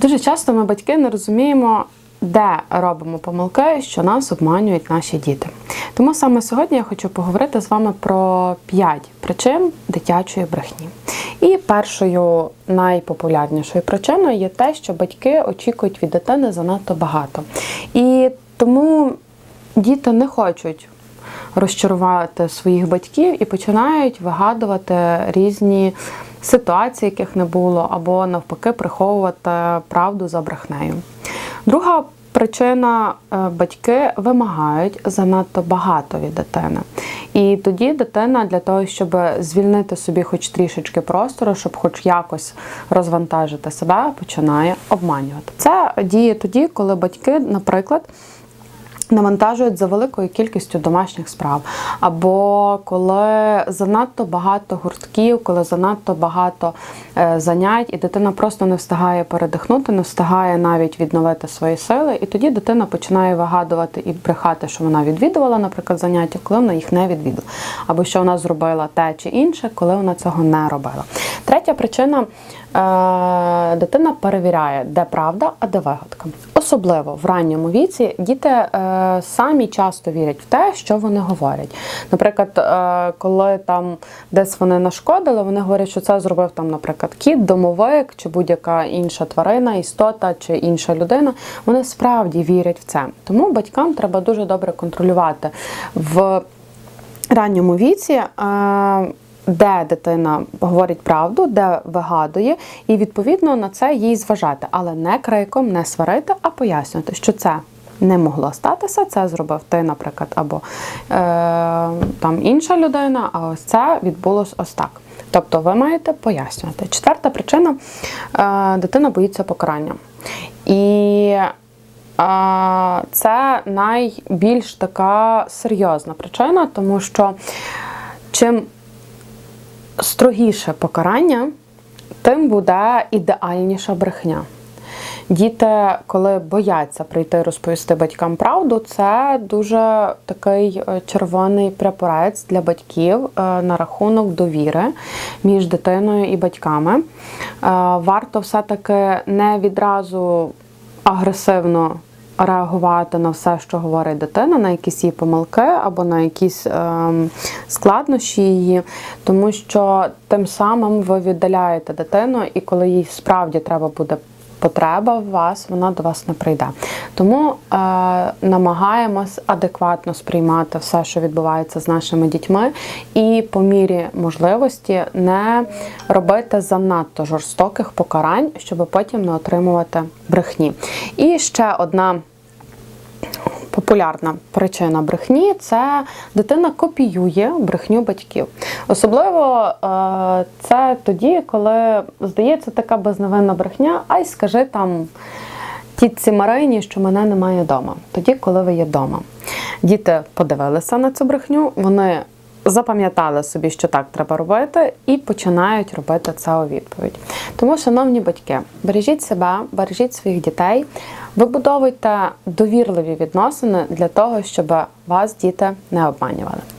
Дуже часто ми, батьки, не розуміємо, де робимо помилки, що нас обманюють наші діти. Тому саме сьогодні я хочу поговорити з вами про 5 причин дитячої брехні. І першою найпопулярнішою причиною є те, що батьки очікують від дитини занадто багато. І тому діти не хочуть розчарувати своїх батьків і починають вигадувати різні ситуації, яких не було, або навпаки приховувати правду за брехнею. Друга причина е, батьки вимагають занадто багато від дитини. І тоді дитина для того, щоб звільнити собі хоч трішечки простору, щоб хоч якось розвантажити себе, починає обманювати. Це діє тоді, коли батьки, наприклад, навантажують за великою кількістю домашніх справ, або коли занадто багато гуртків, коли занадто багато е, занять, і дитина просто не встигає передихнути, не встигає навіть відновити свої сили. І тоді дитина починає вигадувати і брехати, що вона відвідувала, наприклад, заняття, коли вона їх не відвідала, або що вона зробила те чи інше, коли вона цього не робила. Третя причина дитина перевіряє, де правда, а де вигадка. Особливо в ранньому віці діти е, самі часто вірять в те, що вони говорять. Наприклад, е, коли там десь вони нашкодили, вони говорять, що це зробив там, наприклад, кіт, домовик чи будь-яка інша тварина, істота чи інша людина. Вони справді вірять в це. Тому батькам треба дуже добре контролювати в ранньому віці. Де дитина говорить правду, де вигадує, і відповідно на це їй зважати, але не криком, не сварити, а пояснювати, що це не могло статися. Це зробив ти, наприклад, або е, там інша людина, а ось це відбулось ось так. Тобто ви маєте пояснювати. Четверта причина е, дитина боїться покарання. І е, це найбільш така серйозна причина, тому що чим строгіше покарання, тим буде ідеальніша брехня. Діти, коли бояться прийти розповісти батькам правду, це дуже такий е, червоний прапорець для батьків е, на рахунок довіри між дитиною і батьками. Е, Варто все-таки не відразу агресивно реагувати на все, що говорить дитина, на якісь її помилки або на якісь ем, складнощі її, тому що тим самим ви віддаляєте дитину, і коли їй справді треба буде. Потреба в вас, вона до вас не прийде. Тому е, намагаємось адекватно сприймати все, що відбувається з нашими дітьми, і по мірі можливості не робити занадто жорстоких покарань, щоб потім не отримувати брехні. І ще одна популярна причина брехні це дитина копіює брехню батьків. Особливо е, це тоді, коли здається така безневинна брехня, ай скажи там тітці Марині, що мене немає вдома. Тоді, коли ви є вдома. Діти подивилися на цю брехню, вони запам'ятали собі, що так треба робити, і починають робити це у відповідь. Тому, шановні батьки, бережіть себе, бережіть своїх дітей, вибудовуйте довірливі відносини для того, щоб вас діти не обманювали.